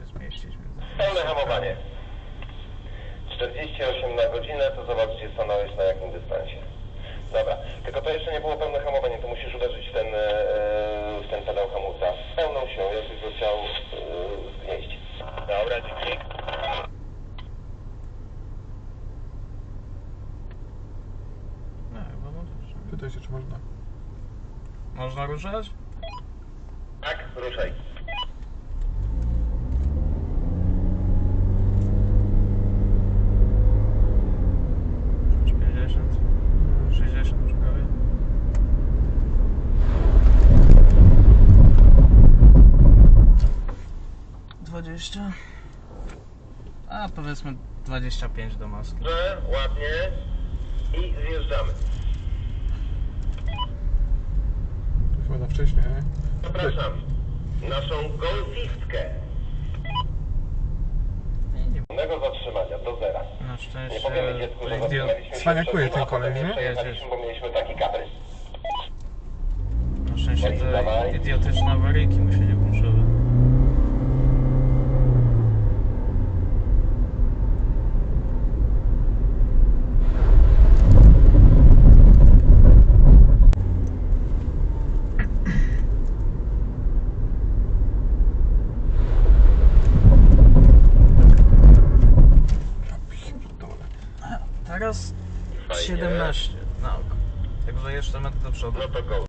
się zmieścić. Więc Pełne hamowanie. 48 na godzinę, to zobacz, gdzie stanąłeś, na jakim dystansie. Dobra, tylko to jeszcze nie było pełne hamowanie, to musisz uderzyć w ten, e, w ten pedał hamulca. Pełną siłą, jakbyś go chciał e, zgnieść. Dobra, dźwig. No, chyba możesz. Pytaj się, czy można. Można ruszać? Tak, ruszaj. Dwadzieścia? A powiedzmy 25 do maski. Dobrze, ładnie. I zjeżdżamy. Chyba na wcześniej, nie? Zapraszam. Naszą golfistkę. Nie, nie. Pełnego zatrzymania do zera. Na Nie szczęście powiemy dziecku, że zatrzymaliśmy się cwaniakuje ten koleś, nie? bo mieliśmy taki kaprys. na szczęście te idiotyczne awaryjki mu się Teraz Fajnie. 17 na oko. Także jeszcze metr do przodu. No to go.